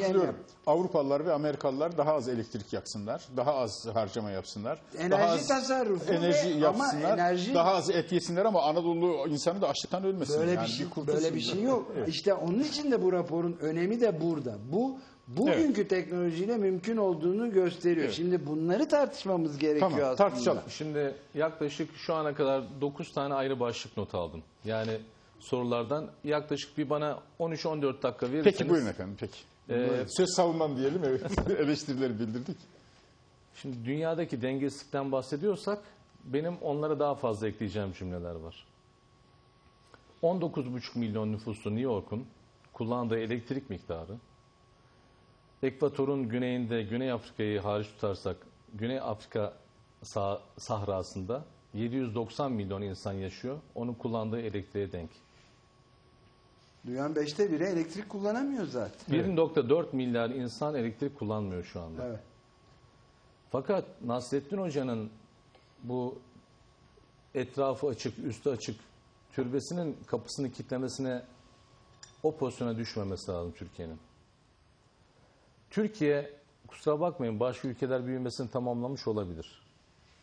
Katılıyorum. Avrupalılar ve Amerikalılar daha az elektrik yaksınlar, daha az harcama yapsınlar. Enerji daha az tasarrufu ve- enerji ama yapsınlar, enerji- daha az et yesinler ama Anadolu insanı da açlıktan ölmesin. Böyle yani bir şey kurtulsun. böyle bir şey yok. İşte onun için de bu raporun önemi de burada. Bu bugünkü teknolojiyle mümkün olduğunu gösteriyor. Evet. Şimdi bunları tartışmamız gerekiyor Tamam, aslında. tartışalım. Şimdi yaklaşık şu ana kadar 9 tane ayrı başlık not aldım. Yani sorulardan yaklaşık bir bana 13-14 dakika verirseniz. Peki buyurun efendim, peki. Ee, Söz savunmam diyelim, evet. eleştirileri bildirdik. Şimdi dünyadaki dengesizlikten bahsediyorsak benim onlara daha fazla ekleyeceğim cümleler var. 19,5 milyon nüfuslu New York'un kullandığı elektrik miktarı Ekvator'un güneyinde Güney Afrika'yı hariç tutarsak Güney Afrika sah- sahrasında 790 milyon insan yaşıyor. Onun kullandığı elektriğe denk. Dünyanın beşte biri elektrik kullanamıyor zaten. 1.4 milyar insan elektrik kullanmıyor şu anda. Evet. Fakat Nasrettin Hoca'nın bu etrafı açık, üstü açık türbesinin kapısını kilitlemesine o pozisyona düşmemesi lazım Türkiye'nin. Türkiye kusura bakmayın başka ülkeler büyümesini tamamlamış olabilir.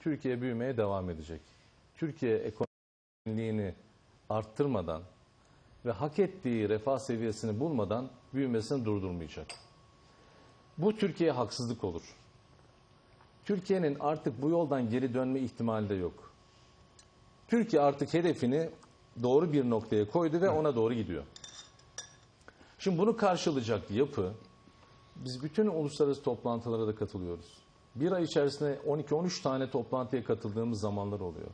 Türkiye büyümeye devam edecek. Türkiye ekonomiliğini arttırmadan ve hak ettiği refah seviyesini bulmadan büyümesini durdurmayacak. Bu Türkiye'ye haksızlık olur. Türkiye'nin artık bu yoldan geri dönme ihtimali de yok. Türkiye artık hedefini doğru bir noktaya koydu ve ona doğru gidiyor. Şimdi bunu karşılayacak yapı, biz bütün uluslararası toplantılara da katılıyoruz. Bir ay içerisinde 12-13 tane toplantıya katıldığımız zamanlar oluyor.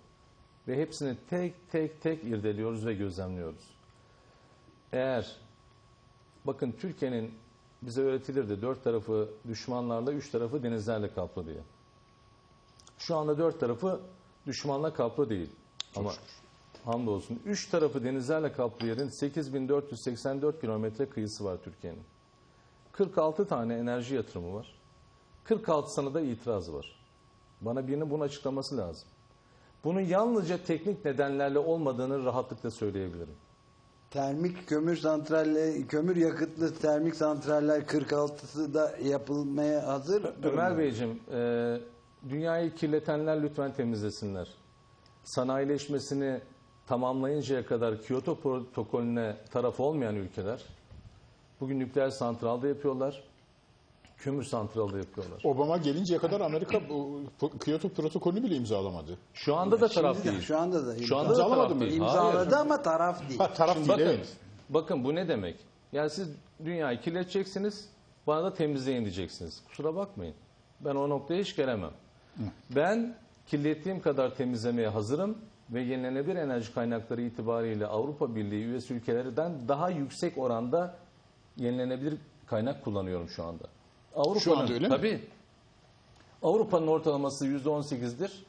Ve hepsini tek tek tek irdeliyoruz ve gözlemliyoruz. Eğer bakın Türkiye'nin bize öğretilirdi dört tarafı düşmanlarla, üç tarafı denizlerle kaplı diye. Şu anda dört tarafı düşmanla kaplı değil. Ama hamdolsun üç tarafı denizlerle kaplı yerin 8484 kilometre kıyısı var Türkiye'nin. 46 tane enerji yatırımı var. 46 da itiraz var. Bana birinin bunu açıklaması lazım. Bunun yalnızca teknik nedenlerle olmadığını rahatlıkla söyleyebilirim. Termik kömür santralle kömür yakıtlı termik santraller 46'sı da yapılmaya hazır. Ömer. Beyciğim, e, dünyayı kirletenler lütfen temizlesinler. Sanayileşmesini tamamlayıncaya kadar Kyoto protokolüne taraf olmayan ülkeler bugün nükleer santral da yapıyorlar, kömür santral da yapıyorlar. Obama gelinceye kadar Amerika bu Kyoto protokolünü bile imzalamadı. Şu anda da Şimdi taraf de- değil. Şu anda da Şu anda da İmzalamadı mı? değil. imzaladı ama taraf değil. Ha, taraf değil, Bakın, evet. bakın bu ne demek? Yani siz dünyayı kirleteceksiniz, bana da temizleyin diyeceksiniz. Kusura bakmayın. Ben o noktaya hiç gelemem. Ben kirlettiğim kadar temizlemeye hazırım ve yenilenebilir enerji kaynakları itibariyle Avrupa Birliği üyesi ülkelerden daha yüksek oranda yenilenebilir kaynak kullanıyorum şu anda. Avrupa'nın, Şu anda öyle mi? Tabii. Avrupa'nın ortalaması %18'dir.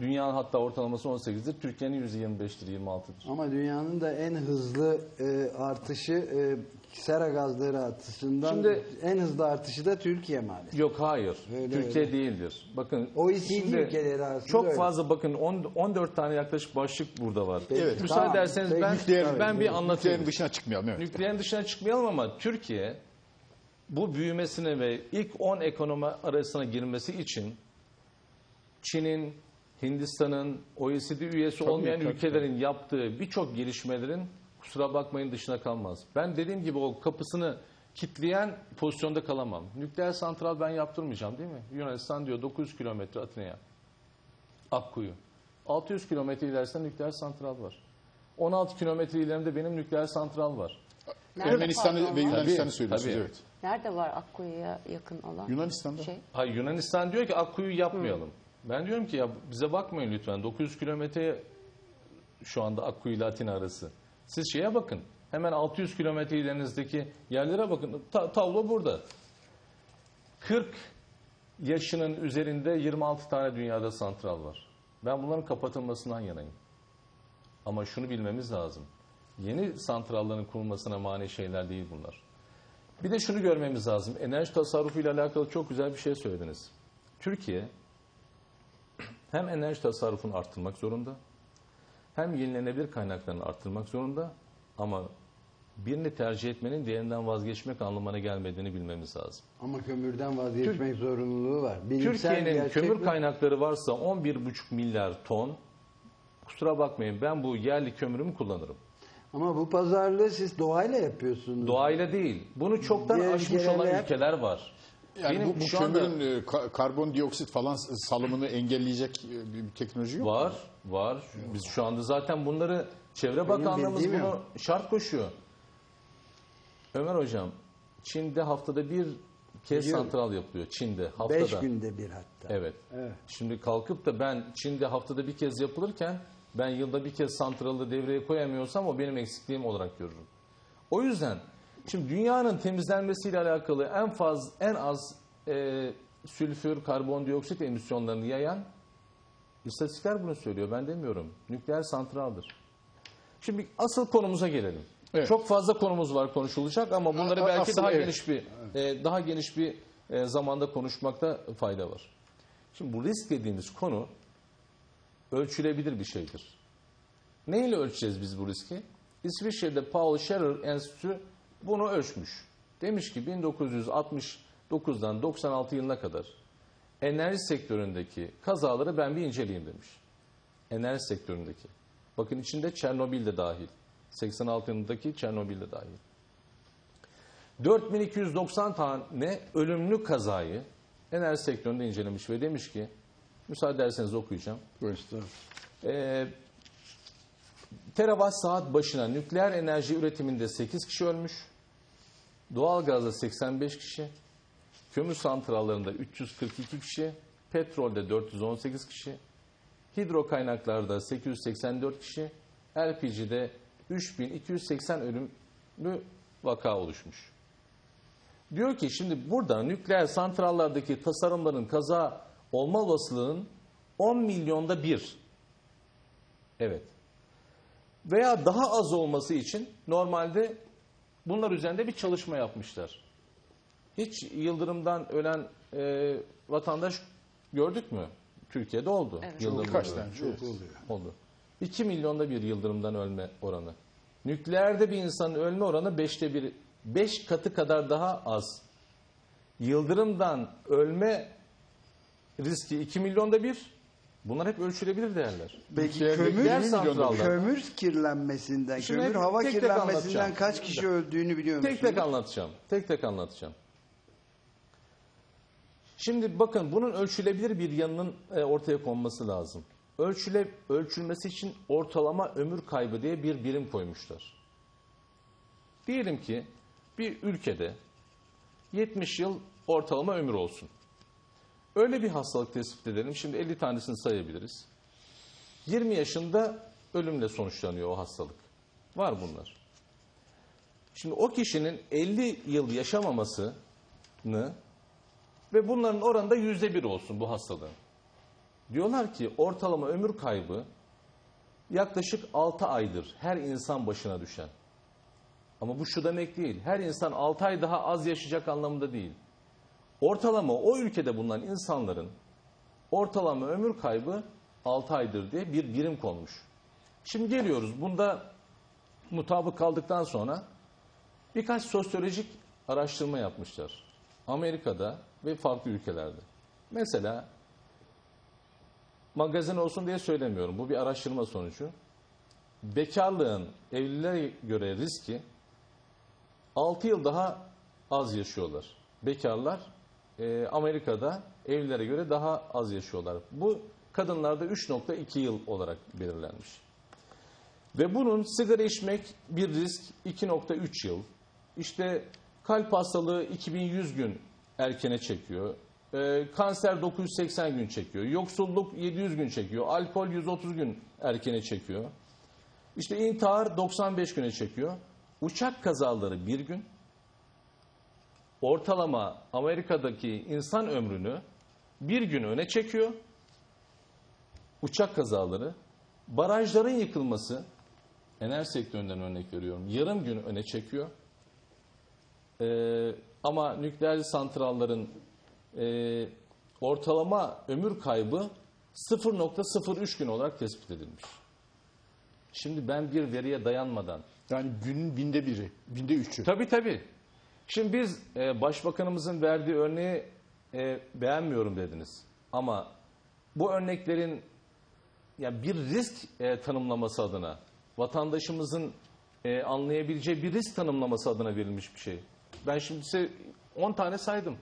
Dünyanın hatta ortalaması 18'dir. Türkiye'nin %25'tir, 26'dır. Ama dünyanın da en hızlı e, artışı e, sera gazları artışından Şimdi- en hızlı artışı da Türkiye maalesef. Yok hayır. Öyle, Türkiye öyle. değildir. Bakın OECD şimdi ülkeleri arasında çok öyle. fazla bakın on- 14 tane yaklaşık başlık burada var. Evet. Müsaade Tamam. ederseniz Peki, ben Nükleer, ben bir anlatayım. Nükleerin dışına çıkmayalım. Evet. Nükleerin dışına çıkmayalım ama Türkiye bu büyümesine ve ilk 10 ekonomi arasına girmesi için Çin'in, Hindistan'ın, OECD üyesi Tabii, olmayan tabii, ülkelerin yaptığı birçok gelişmelerin kusura bakmayın dışına kalmaz. Ben dediğim gibi o kapısını kitleyen pozisyonda kalamam. Nükleer santral ben yaptırmayacağım değil mi? Yunanistan diyor 900 kilometre Atina'ya. Akkuyu. 600 kilometre ilerisinde nükleer santral var. 16 kilometre ilerimde benim nükleer santral var. Ermenistan'ı ve? Yunanistan'ı söylüyorsunuz. tabii. Evet. Nerede var Akkuyu'ya yakın olan? Yunanistan'da. Şey. Hayır Yunanistan diyor ki Akkuyu yapmayalım. Ben diyorum ki ya bize bakmayın lütfen. 900 kilometre şu anda Akkuyu ile Atina arası. Siz şeye bakın. Hemen 600 kilometre ilerinizdeki yerlere bakın. Ta- tablo burada. 40 yaşının üzerinde 26 tane dünyada santral var. Ben bunların kapatılmasından yanayım. Ama şunu bilmemiz lazım. Yeni santrallerin kurulmasına mani şeyler değil bunlar. Bir de şunu görmemiz lazım. Enerji tasarrufu ile alakalı çok güzel bir şey söylediniz. Türkiye hem enerji tasarrufunu arttırmak zorunda, hem yenilenebilir kaynaklarını arttırmak zorunda ama birini tercih etmenin diğerinden vazgeçmek anlamına gelmediğini bilmemiz lazım. Ama kömürden vazgeçmek zorunluluğu var. Türkiye'nin kömür kaynakları varsa 11,5 milyar ton. Kusura bakmayın ben bu yerli kömürümü kullanırım. Ama bu pazarlığı siz doğayla yapıyorsunuz. Doğayla değil. Bunu çoktan Diğer aşmış ülkelerle olan yap- ülkeler var. Yani Benim bu, bu şu anda kömürün e, ka- karbondioksit falan salımını engelleyecek e, bir teknoloji yok. var, var. Biz şu anda zaten bunları Çevre Bakanlığımız bildiğim bunu yok. şart koşuyor. Ömer hocam, Çin'de haftada bir kez Biliyorum. santral yapılıyor. Çin'de haftada. Beş günde bir hatta. Evet. Evet. Şimdi kalkıp da ben Çin'de haftada bir kez yapılırken ben yılda bir kez santralı devreye koyamıyorsam o benim eksikliğim olarak görürüm. O yüzden şimdi dünyanın temizlenmesiyle alakalı en faz en az e, sülfür, karbondioksit emisyonlarını yayan istatistikler bunu söylüyor. Ben demiyorum. Nükleer santraldır. Şimdi asıl konumuza gelelim. Evet. Çok fazla konumuz var konuşulacak ama bunları belki asıl daha evet. geniş bir e, daha geniş bir e, zamanda konuşmakta fayda var. Şimdi bu risk dediğimiz konu ölçülebilir bir şeydir. Neyle ölçeceğiz biz bu riski? İsviçre'de Paul Scherrer Enstitüsü bunu ölçmüş. Demiş ki 1969'dan 96 yılına kadar enerji sektöründeki kazaları ben bir inceleyeyim demiş. Enerji sektöründeki. Bakın içinde Çernobil de dahil. 86 yılındaki Çernobil de dahil. 4290 tane ölümlü kazayı enerji sektöründe incelemiş ve demiş ki müsaade ederseniz okuyacağım. Ee, terawatt saat başına nükleer enerji üretiminde 8 kişi ölmüş. Doğalgazda 85 kişi. Kömür santrallarında 342 kişi. Petrolde 418 kişi. Hidro kaynaklarda 884 kişi. LPG'de 3280 ölümlü vaka oluşmuş. Diyor ki şimdi burada nükleer santrallardaki tasarımların kaza olma olasılığının 10 milyonda bir. Evet. Veya daha az olması için normalde bunlar üzerinde bir çalışma yapmışlar. Hiç yıldırımdan ölen e, vatandaş gördük mü? Türkiye'de oldu. Evet. Yıldırımdan ölen. tane. evet. Oldu. 2 milyonda bir yıldırımdan ölme oranı. Nükleerde bir insanın ölme oranı 5'te bir, 5 katı kadar daha az. Yıldırımdan ölme riski 2 milyonda bir. Bunlar hep ölçülebilir değerler. Peki kömür, santrallar. kömür kirlenmesinden, Şimdi kömür hava tek tek kirlenmesinden anlatacağım. kaç kişi öldüğünü biliyor musunuz? Tek tek anlatacağım. Tek tek anlatacağım. Şimdi bakın bunun ölçülebilir bir yanının e, ortaya konması lazım. Ölçüle, ölçülmesi için ortalama ömür kaybı diye bir birim koymuşlar. Diyelim ki bir ülkede 70 yıl ortalama ömür olsun. Öyle bir hastalık tespit edelim. Şimdi 50 tanesini sayabiliriz. 20 yaşında ölümle sonuçlanıyor o hastalık. Var bunlar. Şimdi o kişinin 50 yıl yaşamamasını ve bunların oranında yüzde bir olsun bu hastalığın. Diyorlar ki ortalama ömür kaybı yaklaşık 6 aydır her insan başına düşen. Ama bu şu demek değil. Her insan 6 ay daha az yaşayacak anlamında değil. Ortalama o ülkede bulunan insanların ortalama ömür kaybı 6 aydır diye bir birim konmuş. Şimdi geliyoruz. Bunda mutabık kaldıktan sonra birkaç sosyolojik araştırma yapmışlar. Amerika'da ve farklı ülkelerde. Mesela magazin olsun diye söylemiyorum. Bu bir araştırma sonucu. Bekarlığın evliliğe göre riski 6 yıl daha az yaşıyorlar. Bekarlar e, Amerika'da evlilere göre daha az yaşıyorlar. Bu kadınlarda 3.2 yıl olarak belirlenmiş. Ve bunun sigara içmek bir risk 2.3 yıl. İşte kalp hastalığı 2100 gün erkene çekiyor. Ee, kanser 980 gün çekiyor. Yoksulluk 700 gün çekiyor. Alkol 130 gün erkene çekiyor. İşte intihar 95 güne çekiyor. Uçak kazaları bir gün. Ortalama Amerika'daki insan ömrünü bir gün öne çekiyor. Uçak kazaları. Barajların yıkılması enerji sektöründen örnek veriyorum. Yarım gün öne çekiyor. Ee, ama nükleer santrallerin e, ortalama ömür kaybı 0.03 gün olarak tespit edilmiş. Şimdi ben bir veriye dayanmadan Yani günün binde biri, binde üçü. Tabii tabii. Şimdi biz e, başbakanımızın verdiği örneği e, beğenmiyorum dediniz. Ama bu örneklerin ya bir risk e, tanımlaması adına, vatandaşımızın e, anlayabileceği bir risk tanımlaması adına verilmiş bir şey. Ben şimdi size 10 tane saydım.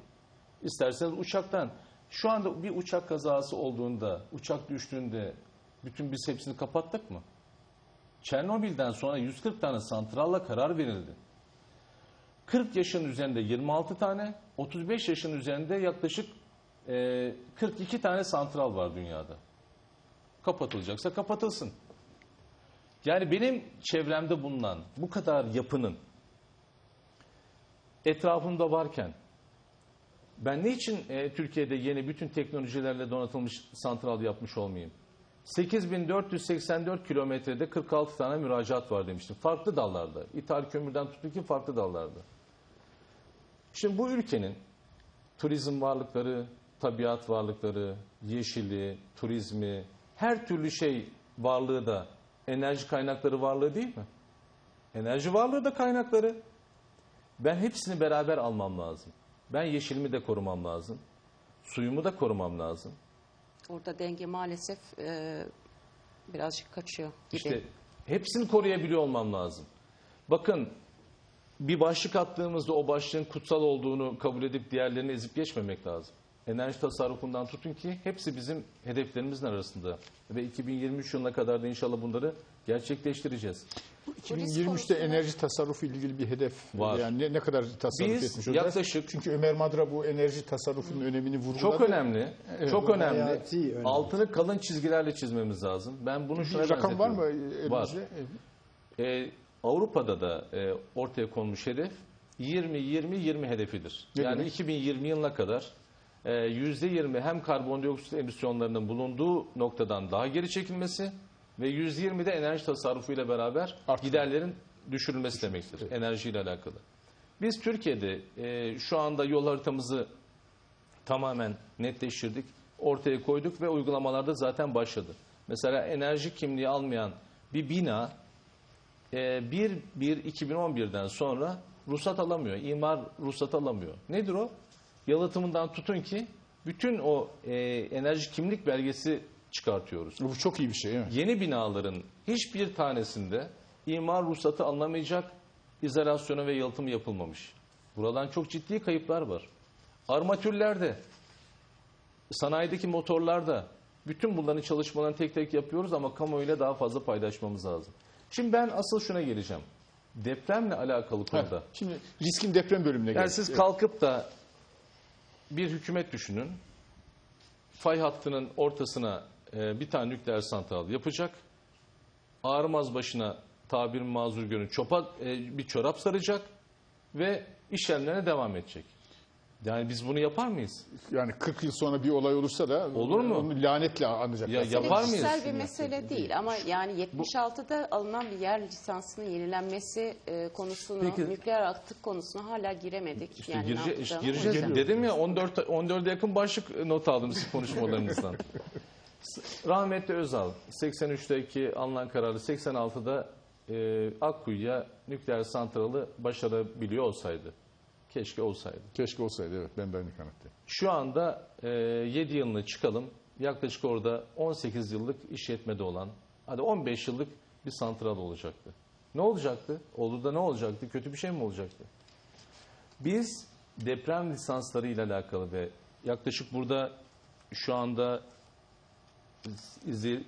İsterseniz uçaktan. Şu anda bir uçak kazası olduğunda, uçak düştüğünde bütün biz hepsini kapattık mı? Çernobil'den sonra 140 tane santralla karar verildi. 40 yaşın üzerinde 26 tane, 35 yaşın üzerinde yaklaşık e, 42 tane santral var dünyada. Kapatılacaksa kapatılsın. Yani benim çevremde bulunan bu kadar yapının etrafımda varken ben niçin e, Türkiye'de yeni bütün teknolojilerle donatılmış santral yapmış olmayayım? 8484 kilometrede 46 tane müracaat var demiştim. Farklı dallarda. İthal kömürden tutun ki farklı dallarda. Şimdi bu ülkenin turizm varlıkları, tabiat varlıkları, yeşili, turizmi, her türlü şey varlığı da enerji kaynakları varlığı değil mi? Enerji varlığı da kaynakları. Ben hepsini beraber almam lazım. Ben yeşilimi de korumam lazım. Suyumu da korumam lazım. Orada denge maalesef e, birazcık kaçıyor gibi. İşte hepsini koruyabiliyor olmam lazım. Bakın bir başlık attığımızda o başlığın kutsal olduğunu kabul edip diğerlerini ezip geçmemek lazım. Enerji tasarrufundan tutun ki hepsi bizim hedeflerimizin arasında. Ve 2023 yılına kadar da inşallah bunları gerçekleştireceğiz. 2023'te konusunda- enerji tasarrufu ile ilgili bir hedef Var. Yani ne, ne kadar tasarruf Biz etmiş olacağız? yaklaşık- Çünkü Ömer Madra bu enerji tasarrufunun önemini vurguladı. Çok önemli. çok önemli. önemli. Altını kalın çizgilerle çizmemiz lazım. Ben bunu şuna Bir rakam var mı benzetiyorum. Var. Ee, Avrupa'da da e, ortaya konmuş hedef 20-20-20 hedefidir. Ne yani demek? 2020 yılına kadar e, %20 hem karbondioksit emisyonlarının bulunduğu noktadan daha geri çekilmesi ve %20 de enerji tasarrufuyla beraber Artırma. giderlerin düşürülmesi demektir enerjiyle alakalı. Biz Türkiye'de e, şu anda yol haritamızı tamamen netleştirdik, ortaya koyduk ve uygulamalarda zaten başladı. Mesela enerji kimliği almayan bir bina e, 1-1-2011'den sonra ruhsat alamıyor, imar ruhsat alamıyor. Nedir o? Yalıtımından tutun ki bütün o e, enerji kimlik belgesi çıkartıyoruz. Bu çok iyi bir şey. Evet. Yeni binaların hiçbir tanesinde imar ruhsatı alınamayacak izolasyonu ve yalıtımı yapılmamış. Buradan çok ciddi kayıplar var. Armatürlerde, sanayideki motorlarda bütün bunların çalışmalarını tek tek yapıyoruz ama kamuoyuyla daha fazla paylaşmamız lazım. Şimdi ben asıl şuna geleceğim. Depremle alakalı konuda. Ha, Şimdi riskin deprem bölümüne Yani geldik. siz Evet. kalkıp da bir hükümet düşünün. Fay hattının ortasına e, bir tane nükleer santral yapacak. Ağrımaz başına tabir mazur görün çopa, e, bir çorap saracak ve işlemlerine devam edecek. Yani biz bunu yapar mıyız? Yani 40 yıl sonra bir olay olursa da Olur mu? onu lanetle anacaklar. Ya yapar mıyız? kişisel bir mesele değil ama yani 76'da alınan bir yer lisansının yenilenmesi e, konusunu, Peki. nükleer atık konusuna hala giremedik. İşte yani ne girece- işte yapacağımı gireceğiz. bilmiyorum. Dedim ya 14 14'e yakın başlık not aldım siz konuşmalarınızdan. Rahmetli Özal 83'teki alınan kararı 86'da e, Akkuyu'ya nükleer santralı başarabiliyor olsaydı. Keşke olsaydı. Keşke olsaydı evet ben de aynı kanaatteyim. Şu anda e, 7 yılını çıkalım. Yaklaşık orada 18 yıllık işletmede olan, hadi 15 yıllık bir santral olacaktı. Ne olacaktı? Olur da ne olacaktı? Kötü bir şey mi olacaktı? Biz deprem lisansları ile alakalı ve yaklaşık burada şu anda izle-